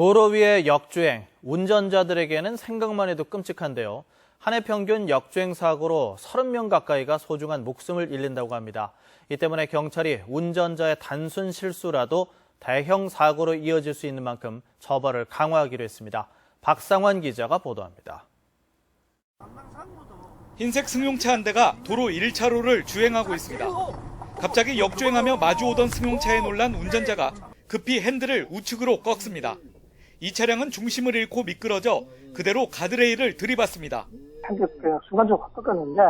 도로 위의 역주행, 운전자들에게는 생각만 해도 끔찍한데요. 한 해 평균 역주행 사고로 30명 가까이가 소중한 목숨을 잃는다고 합니다. 이 때문에 경찰이 운전자의 단순 실수라도 대형 사고로 이어질 수 있는 만큼 처벌을 강화하기로 했습니다. 박상환 기자가 보도합니다. 흰색 승용차 한 대가 도로 1차로를 주행하고 있습니다. 갑자기 역주행하며 마주오던 승용차에 놀란 운전자가 급히 핸들을 우측으로 꺾습니다. 이 차량은 중심을 잃고 미끄러져 그대로 가드레일을 들이받습니다. 핸들 그 순간적으로 확 꺾었는데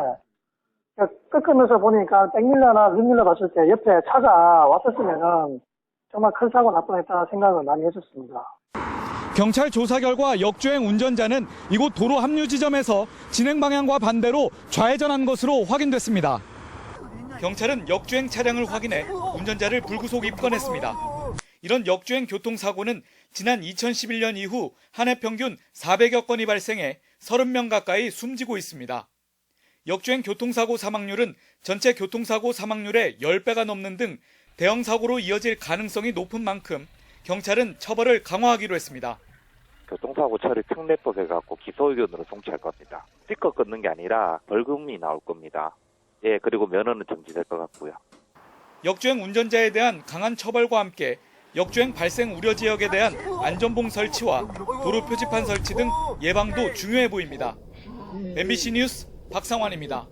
그 꺾으면서 보니까 백밀러나 윗밀러 봤을 때 옆에 차가 왔었으면은 정말 큰 사고 날 뻔했다 생각을 많이 했었습니다. 경찰 조사 결과 역주행 운전자는 이곳 도로 합류 지점에서 진행 방향과 반대로 좌회전한 것으로 확인됐습니다. 경찰은 역주행 차량을 확인해 운전자를 불구속 입건했습니다. 이런 역주행 교통사고는 지난 2011년 이후 한 해 평균 400여 건이 발생해 30명 가까이 숨지고 있습니다. 역주행 교통사고 사망률은 전체 교통사고 사망률의 10배가 넘는 등 대형 사고로 이어질 가능성이 높은 만큼 경찰은 처벌을 강화하기로 했습니다. 교통사고 처리 특례법에 갖고 기소 의견으로 송치할 겁니다. 띠꺼 끊는 게 아니라 벌금이 나올 겁니다. 예, 그리고 면허는 정지될 것 같고요. 역주행 운전자에 대한 강한 처벌과 함께 역주행 발생 우려 지역에 대한 안전봉 설치와 도로 표지판 설치 등 예방도 중요해 보입니다. MBC 뉴스 박상환입니다.